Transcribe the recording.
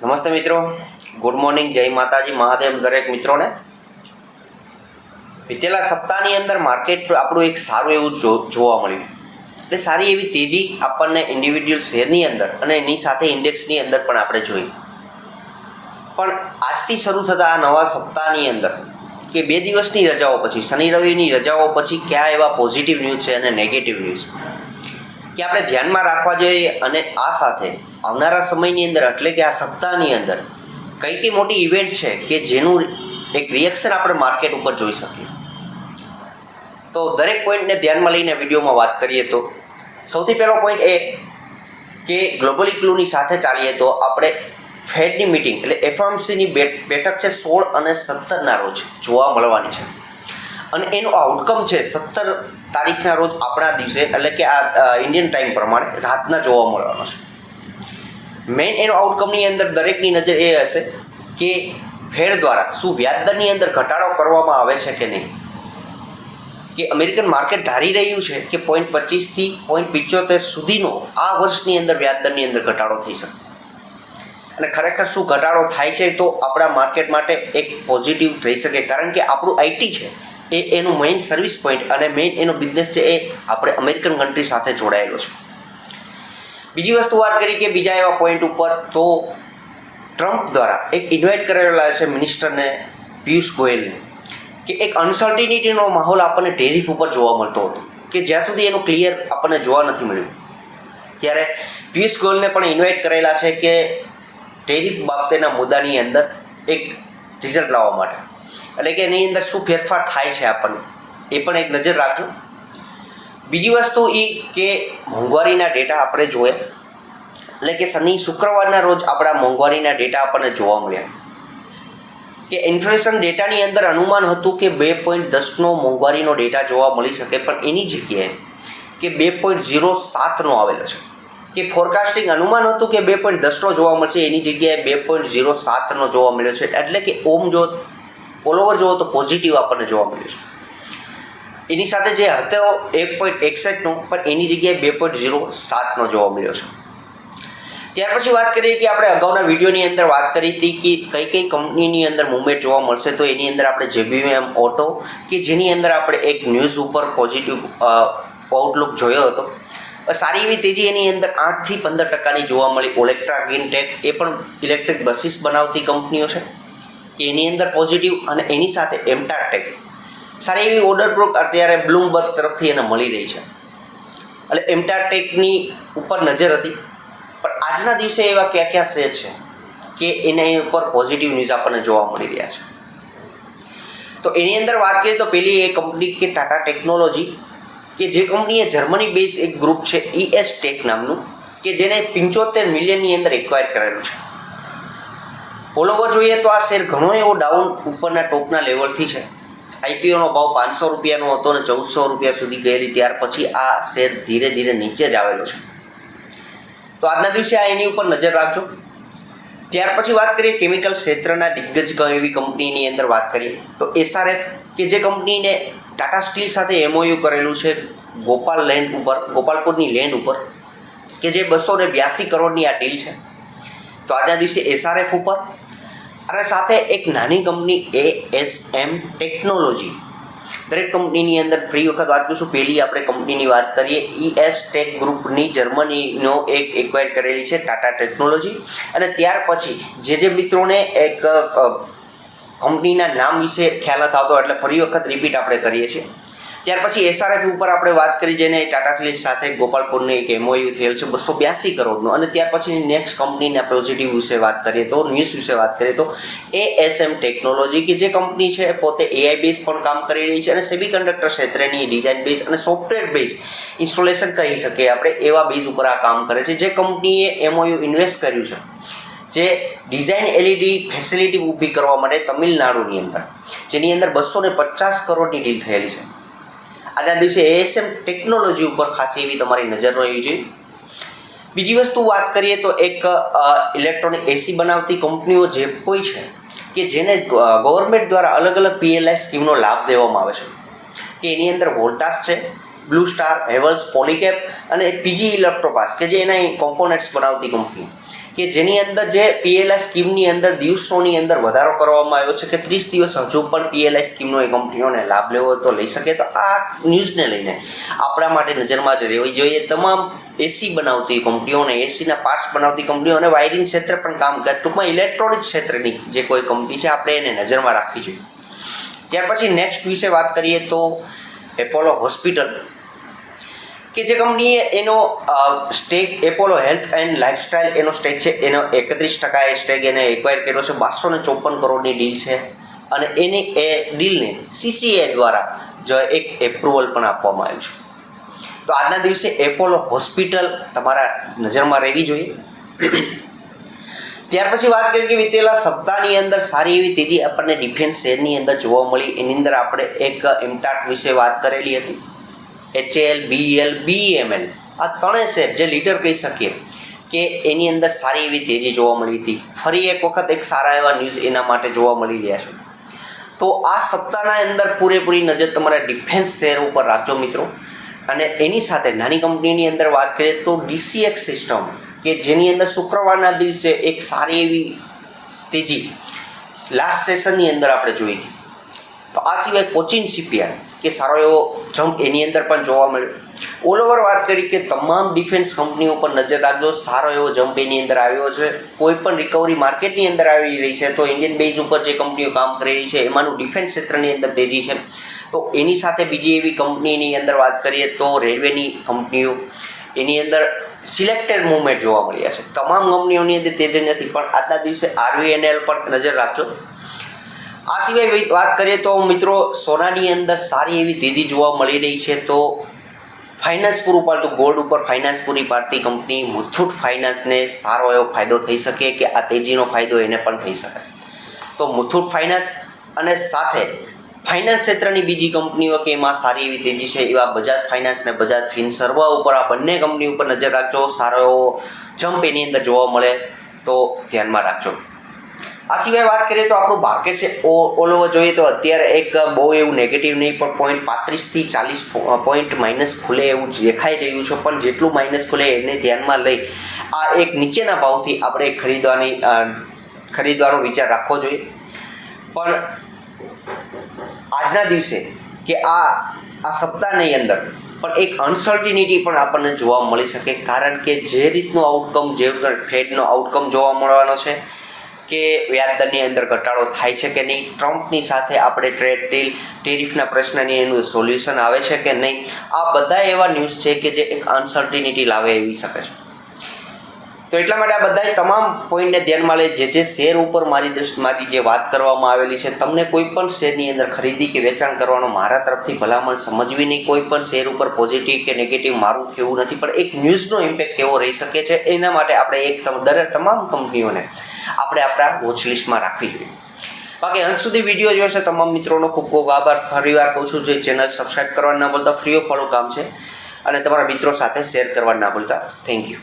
નમસ્તે મિત્રો. Good morning જય માતાજી. મહાદેવ દરેક મિત્રોને. વિતેલા સપ્તાહની અંદર માર્કેટ આપણું એક સારું એવું જોવા મળ્યું. એટલે સારી એવી તેજી આપણને ઇન્ડિવિડ્યુઅલ શેરની અંદર અને એની સાથે ઇન્ડેક્સની અંદર પણ આપણે જોઈ. પણ આજથી શરૂ થતા આ નવા સપ્તાહની અંદર કે બે દિવસની રજાઓ પછી, શનિ રવિની રજાઓ પછી કયા એવા પોઝિટિવ ન્યૂઝ છે અને નેગેટિવ ન્યૂઝ કે આપણે ધ્યાનમાં રાખવા જોઈએ અને આ સાથે આવનારા સમયની અંદર, એટલે કે આ સપ્તાહની અંદર, કઈ કઈ મોટી ઇવેન્ટ છે કે જેનું એક રિએક્શન આપણે માર્કેટ ઉપર જોઈ શકીએ? તો દરેક પોઈન્ટને ધ્યાનમાં લઈને વિડીયોમાં વાત કરીએ તો, સૌથી પહેલો પોઈન્ટ એ કે ગ્લોબલ ઇક્લુની સાથે ચાલીએ તો આપણે ફેડની મિટિંગ એટલે એફએમસીની બેઠક છે સોળ અને સત્તરના રોજ, જોવા મળવાની છે. અને એનો આઉટકમ છે સત્તર તારીખના રોજ આપણા દિવસે, એટલે કે આ ઇન્ડિયન ટાઈમ પ્રમાણે રાતના જોવા મળવાનો છે. મેઇન એનો આઉટકમની અંદર દરેકની નજર એ હશે કે ફેડ દ્વારા શું વ્યાજદરની અંદર ઘટાડો કરવામાં આવે છે કે નહીં? કે અમેરિકન માર્કેટ ધારી રહ્યું છે કે પોઈન્ટ પચીસથી પોઈન્ટ પિચોતેર સુધીનો આ વર્ષની અંદર વ્યાજદરની અંદર ઘટાડો થઈ શકે. અને ખરેખર શું ઘટાડો થાય છે તો આપણા માર્કેટ માટે એક પોઝિટિવ થઈ શકે. કારણ કે આપણું આઈટી છે એ એનું મેઇન સર્વિસ પોઈન્ટ અને મેઇન એનો બિઝનેસ છે એ આપણે અમેરિકન કન્ટ્રી સાથે જોડાયેલો છે. બીજી વસ્તુ વાત કરી કે બીજા એવા પોઈન્ટ ઉપર તો ટ્રમ્પ દ્વારા એક ઇન્વાઇટ કરેલા છે મિનિસ્ટરને પિયુષ ગોયલને કે એક અનસર્ટિનિટીનો માહોલ આપણને ટેરિફ ઉપર જોવા મળતો હતો કે જ્યાં સુધી એનું ક્લિયર આપણને જોવા નથી મળ્યું. ત્યારે પિયુષ ગોયલને પણ ઇન્વાઇટ કરેલા છે કે ટેરિફ બાબતેના મુદ્દાની અંદર એક રિઝલ્ટ લાવવા માટે. એટલે કે એની અંદર શું ફેરફાર થાય છે આપણને એ પણ એક નજર રાખજો. બીજી વસ્તુ એ કે મોંઘવારીના ડેટા આપણે જોયા એટલે કે શનિ શુક્રવારના રોજ આપણા મોંઘવારીના ડેટા આપણને જોવા મળ્યા. કે ઇન્ફ્લેશન ડેટાની અંદર અનુમાન હતું કે બે પોઈન્ટ દસનો મોંઘવારીનો ડેટા જોવા મળી શકે, પણ એની જગ્યાએ કે બે પોઈન્ટ ઝીરો સાતનો આવેલો છે. કે ફોરકાસ્ટિંગ અનુમાન હતું કે બે પોઈન્ટ દસનો જોવા મળશે, એની જગ્યાએ બે પોઈન્ટ ઝીરો સાતનો જોવા મળ્યો છે. એટલે કે ઓમ જો ઓલ ઓવર જોવો તો પોઝિટિવ આપણને જોવા મળ્યું છે. એની સાથે જે હતો, એક પોઈન્ટ એકસઠનો, પણ એની જગ્યાએ બે પોઈન્ટ ઝીરો સાતનો જોવા મળ્યો છે. ત્યાર પછી વાત કરીએ કે આપણે અગાઉના વિડીયોની અંદર વાત કરી હતી કે કઈ કઈ કંપનીની અંદર મુવમેન્ટ જોવા મળશે, તો એની અંદર આપણે જેબીએમ ઓટો, કે જેની અંદર આપણે એક ન્યૂઝ ઉપર પોઝિટિવ આઉટલુક જોયો હતો. સારી એવી તેજી એની અંદર આઠથી પંદર ટકાની જોવા મળી. ઓલેક્ટ્રા ગ્રીનટેક એ પણ ઇલેક્ટ્રિક બસીસ બનાવતી કંપનીઓ છે એની અંદર પોઝિટિવ અને એની સાથે એમટાટેક સારી એવી ઓર્ડર બુક અત્યારે બ્લૂમબર્ગ તરફથી એને મળી રહી છે. એટલે એમટાટેકની ઉપર નજર હતી. પણ આજના દિવસે એવા કયા કયા શેર છે કે એના ઉપર પોઝિટિવ ન્યૂઝ આપણને જોવા મળી રહ્યા છે? તો એની અંદર વાત કરીએ તો પેલી એ કંપની કે ટાટા ટેકનોલોજી કે જે કંપનીએ જર્મની બેઝ એક ગ્રુપ છે ઈએસ ટેક નામનું, કે જેને પંચોતેર મિલિયનની અંદર એક્વાયર કરેલું છે. ઓલ ઓવર જોઈએ તો આ શેર ઘણો એવો ડાઉન ઉપરના ટોપના લેવલથી છે. આઈપીઓનો ભાવ પાંચસો રૂપિયાનો હતો અને ચૌદસો રૂપિયા સુધી ગયેલી ત્યાર પછી આ શેર ધીરે ધીરે નીચે જ આવેલો છે. તો આજના દિવસે આ એની ઉપર નજર રાખજો. ત્યાર પછી વાત કરીએ કેમિકલ ક્ષેત્રના દિગ્ગજ એવી કંપનીની અંદર વાત કરીએ. તો એસઆરએફ કે જે કંપનીને ટાટા સ્ટીલ સાથે એમઓયુ કરેલું છે ગોપાલ લેન્ડ ઉપર, ગોપાલપુરની લેન્ડ ઉપર, કે જે બસો ને બ્યાસી કરોડની આ ડીલ છે. તો આજના દિવસે એસઆરએફ ઉપર અને સાથે એક નાની company A S M technology દરેક કંપનીની અંદર ફ્રી વખત વાત કરીશું. પહેલી આપણે કંપનીની વાત કરીએ. ઈએસ ટેક ગ્રુપની જર્મનીનો એક એક્વાયર કરેલી છે ટાટા ટેકનોલોજી અને ત્યાર પછી જે જે મિત્રોને એક કંપનીના નામ વિશે ખ્યાલ થતો એટલે ફરી વખત રિપીટ આપણે કરીએ છીએ. ત્યાર પછી એસઆરએફ ઉપર આપણે વાત કરી જેને ટાટા સ્ટીલ સાથે ગોપાલપુરની એક એમઓયુ થયેલ છે બસો બ્યાસી કરોડનું. અને ત્યાર પછી નેક્સ્ટ કંપનીના પોઝિટિવ વિશે વાત કરીએ તો ન્યૂઝ વિશે વાત કરીએ તો એ એસ એમ ટેકનોલોજી કે જે કંપની છે પોતે એઆઈ બેઝ પણ કામ કરી રહી છે અને સેમી કંડક્ટર ક્ષેત્રની ડિઝાઇન બેઝ અને સોફ્ટવેર બેઝ ઇન્સ્ટોલેશન કહી શકીએ આપણે એવા બેઝ ઉપર આ કામ કરે છે. જે કંપનીએ એમઓયુ ઇન્વેસ્ટ કર્યું છે, જે ડિઝાઇન એલઈડી ફેસિલિટી ઊભી કરવા માટે તમિલનાડુની અંદર, જેની અંદર બસો ને પચાસ કરોડની ડીલ થયેલી છે. આજના દિવસે એએસએમ ટેકનોલોજી ઉપર ખાસી એવી તમારી નજર રહેવી જોઈએ. બીજી વસ્તુ વાત કરીએ તો એક ઇલેક્ટ્રોનિક એસી બનાવતી કંપનીઓ જે કોઈ છે કે જેને ગવર્મેન્ટ દ્વારા અલગ અલગ પીએલઆઈ સ્કીમનો લાભ દેવામાં આવે છે. કે એની અંદર વોલ્ટાસ છે બ્લુ સ્ટાર હેવલ્સ પોલીકેપ અને પીજી ઇલેક્ટ્રોપાસ કે જે એના કોમ્પોનેન્ટ્સ બનાવતી કંપની. કે જેની અંદર જે પીએલઆઈ સ્કીમની અંદર દિવસોની અંદર વધારો કરવામાં આવ્યો છે કે ત્રીસ દિવસ હજુ પણ પીએલઆઈ સ્કીમનો એ કંપનીઓને લાભ લેવો તો લઈ શકે. તો આ ન્યૂઝને લઈને આપણા માટે નજરમાં જ રહેવી જોઈએ. તમામ એસી બનાવતી કંપનીઓને એસીના પાર્ટ્સ બનાવતી કંપનીઓ અને વાયરિંગ ક્ષેત્રે પણ કામ કરે. ટૂંકમાં ઇલેક્ટ્રોનિક ક્ષેત્રની જે કોઈ કંપની છે, આપણે એને નજરમાં રાખવી જોઈએ. ત્યાર પછી નેક્સ્ટ વિશે વાત કરીએ તો એપોલો હોસ્પિટલ. કે જે કંપનીએ એનો stake Apollo Health and lifestyle એનો સ્ટેક છે, એનો એકત્રીસ ટકા એ સ્ટેક એને એક્વાયર કર્યો છે, બારસો ને ચોપન કરોડની ડીલ છે. અને એની એ ડીલને સીસીએ દ્વારા જો એક એપ્રુવલ પણ આપવામાં આવ્યું છે. તો આજના દિવસે એપોલો હોસ્પિટલ તમારા નજરમાં રહેવી જોઈએ. ત્યાર પછી વાત કરીએ કે વિતેલા સપ્તાહની અંદર સારી એવી તેજી આપણને ડિફેન્સ શેરની અંદર જોવા મળી, એની અંદર આપણે એક એમટાટ વિશે વાત કરેલી હતી. એચએલ બીએલ બીએમએલ આ ત્રણેય શેર જે લીડર કહી શકીએ કે એની અંદર સારી એવી તેજી જોવા મળી હતી. ફરી એક વખત એક સારા એવા ન્યૂઝ એના માટે જોવા મળી રહ્યા છે. તો આ સપ્તાહના અંદર પૂરેપૂરી નજર તમારા ડિફેન્સ શેર ઉપર રાખજો મિત્રો. અને એની સાથે નાની કંપનીની અંદર વાત કરીએ તો ડીસીએક્સ સિસ્ટમ કે જેની અંદર શુક્રવારના દિવસે એક સારી એવી તેજી લાસ્ટ સેશનની અંદર આપણે જોઈ હતી. તો આ સિવાય કોચિન શિપયાર્ડ કે સારો એવો જમ્પ એની અંદર પણ જોવા મળ્યો. ઓલ ઓવર વાત કરી કે તમામ ડિફેન્સ કંપનીઓ પર નજર રાખજો, સારો એવો જમ્પ એની અંદર આવ્યો છે. કોઈ પણ રિકવરી માર્કેટની અંદર આવી રહી છે, તો ઇન્ડિયન બેઝ ઉપર જે કંપનીઓ કામ કરી રહી છે, એમાંનું ડિફેન્સ ક્ષેત્રની અંદર તેજી છે. તો એની સાથે બીજી એવી કંપનીની અંદર વાત કરીએ તો રેલવેની કંપનીઓ એની અંદર સિલેક્ટેડ મૂવમેન્ટ જોવા મળ્યા છે. તમામ કંપનીઓની અંદર તેજી નથી, પણ આજના દિવસે આરવીએનએલ પર નજર રાખજો. આ સિવાય વાત કરીએ તો મિત્રો સોનાની અંદર સારી એવી તેજી જોવા મળી રહી છે તો ફાઇનાન્સ પૂરું પાડતું ગોલ્ડ ઉપર ફાઇનાન્સ પૂરી પાડતી કંપની મુથુટ ફાઇનાન્સને સારો એવો ફાયદો થઈ શકે કે આ તેજીનો ફાયદો એને પણ થઈ શકે. તો મુથુટ ફાઇનાન્સ અને સાથે ફાઇનાન્સ ક્ષેત્રની બીજી કંપનીઓ કે એમાં સારી એવી તેજી છે એવા બજાજ ફાઇનાન્સ અને બજાજ ફિનસર્વ ઉપર આ બંને કંપની ઉપર નજર રાખજો, સારો એવો જમ્પ એની અંદર જોવા મળે તો ધ્યાનમાં રાખજો. આ સિવાય વાત કરીએ તો આપણું માર્કેટ છે ઓલ ઓવર જોઈએ તો અત્યારે એક બહુ એવું નેગેટિવ નહીં, પણ પોઈન્ટ પાંત્રીસથી ચાલીસ પોઈન્ટ માઇનસ ખુલે એવું દેખાઈ રહ્યું છે. પણ જેટલું માઇનસ ખુલે એને ધ્યાનમાં લઈ આ એક નીચેના ભાવથી આપણે ખરીદવાની ખરીદવાનો વિચાર રાખવો જોઈએ. પણ આજના દિવસે કે આ આ સપ્તાહની અંદર પણ એક અનસર્ટિનિટી પણ આપણને જોવા મળી શકે. કારણ કે જે રીતનું આઉટકમ જે ફેડનો આઉટકમ જોવા મળવાનો છે કે વ્યાજદરની અંદર ઘટાડો થાય છે કે નહીં, ટ્રમ્પની સાથે આપણે ટ્રેડ ડીલ, ટેરિફના પ્રશ્નની એનું સોલ્યુશન આવે છે કે નહીં, આ બધા એવા ન્યૂઝ છે કે જે એક અનસર્ટિનિટી લાવે એવી શકે છે. તો એટલા માટે આ બધા તમામ પોઈન્ટને ધ્યાનમાં લઈ જે જે શેર ઉપર મારી દ્રષ્ટિ, મારી જે વાત કરવામાં આવેલી છે, તમને કોઈ પણ શેરની અંદર ખરીદી કે વેચાણ કરવાનો મારા તરફથી ભલામણ સમજવી નહીં, કોઈ પણ શેર ઉપર પોઝિટિવ કે નેગેટિવ મારું કેવું નથી, પણ એક ન્યૂઝનો ઇમ્પેક્ટ કેવો રહી શકે છે, એના માટે આપણે એક દરેક તમામ કંપનીઓને આપણે આપણા વોચ લિસ્ટમાં રાખવી જોઈએ. બાકી અંત સુધી વીડિયો જોયો છે, તમામ મિત્રોનો ખૂબ ખૂબ આભાર. ફરીવાર કહું છું, જે ચેનલ સબસ્ક્રાઈબ કરવા ના બોલતા ફ્રી ઓફ ફોલો કામ છે. અને તમારા મિત્રો સાથે શેર કરવા ના બોલતા થેન્ક યુ